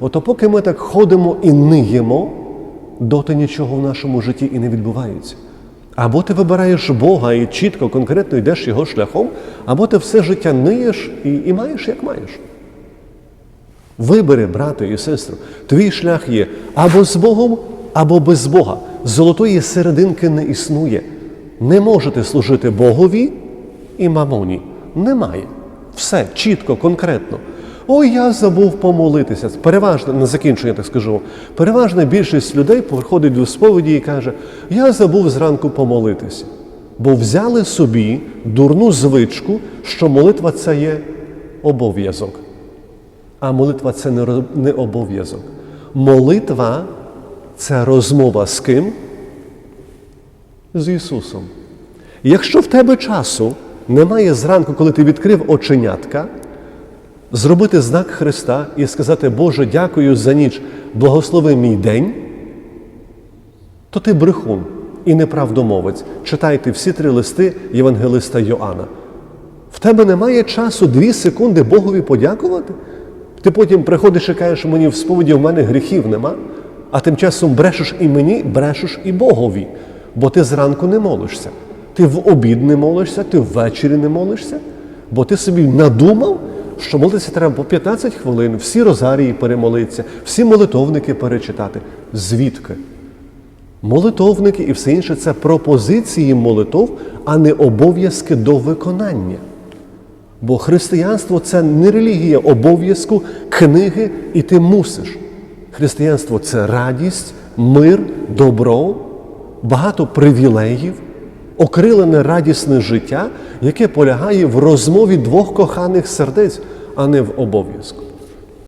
Ото поки ми так ходимо і ниємо, доти нічого в нашому житті і не відбувається. Або ти вибираєш Бога і чітко, конкретно йдеш його шляхом, або ти все життя ниєш і, і маєш, як маєш. Вибери, брате і сестру, твій шлях є або з Богом, або без Бога. Золотої серединки не існує. Не можете служити Богові і мамоні. Немає. Все чітко, конкретно. Ой, я забув помолитися. Переважно, на закінчення так скажу, переважна більшість людей приходить до сповіді і каже, я забув зранку помолитися. Бо взяли собі дурну звичку, що молитва це є обов'язок. А молитва це не, обов'язок. Молитва це розмова з ким? З Ісусом. Якщо в тебе часу немає зранку, коли ти відкрив оченятка, зробити знак Христа і сказати, Боже, дякую за ніч, благослови мій день, то ти брехун і неправдомовець. Читайте всі три листи Євангелиста Йоанна. В тебе немає часу дві секунди Богові подякувати? Ти потім приходиш і кажеш, мені в сповіді в мене гріхів нема, а тим часом брешеш і мені, брешеш і Богові, бо ти зранку не молишся. Ти в обід не молишся, ти ввечері не молишся, бо ти собі надумав, що молитися треба по 15 хвилин, всі розарії перемолитися, всі молитовники перечитати. Звідки? Молитовники і все інше це пропозиції молитов, а не обов'язки до виконання. Бо християнство це не релігія обов'язку, книги, і ти мусиш. Християнство це радість, мир, добро, багато привілеїв, окрилене радісне життя, яке полягає в розмові двох коханих сердець, а не в обов'язку.